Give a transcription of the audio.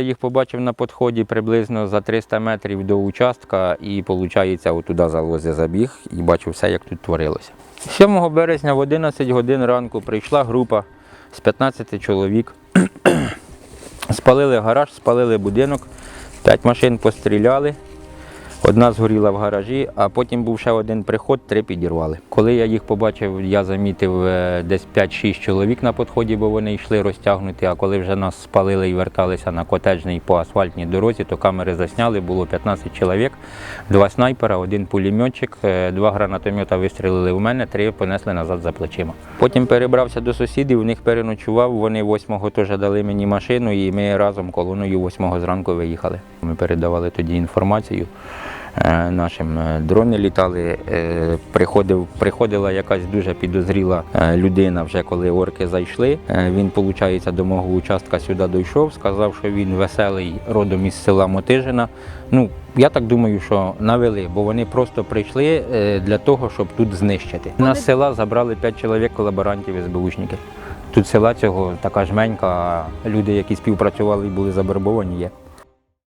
Я їх побачив на підході приблизно за 300 метрів до участка і, виходить, отуди залози забіг і бачив все, як тут творилося. 7 березня в 11 годин ранку прийшла група з 15 чоловік. Спалили гараж, спалили будинок, 5 машин постріляли. Одна згоріла в гаражі, а потім був ще один приход, три підірвали. Коли я їх побачив, я замітив е, десь 5-6 чоловік на підході, бо вони йшли розтягнуті. А коли вже нас спалили і верталися на котеджній по асфальтній дорозі, то камери засняли, було 15 чоловік, два снайпера, один пулеметчик, е, два гранатомета вистрілили в мене, три понесли назад за плечима. Потім перебрався до сусідів, в них переночував. Вони 8-го теж дали мені машину, і ми разом колоною 8-го зранку виїхали. Ми передавали тоді інформацію нашим е, дрони літали. е, Приходив, приходила якась дуже підозріла е, людина, вже коли орки зайшли. Е, Він, виходить, до мого участка сюди дійшов, сказав, що він веселий родом із села Мотижина. Ну, я так думаю, що навели, бо вони просто прийшли е, для того, щоб тут знищити. Нас з села забрали 5 чоловік колаборантів СБУшників. Тут села цього така жменька, люди, які співпрацювали і були завербовані, є.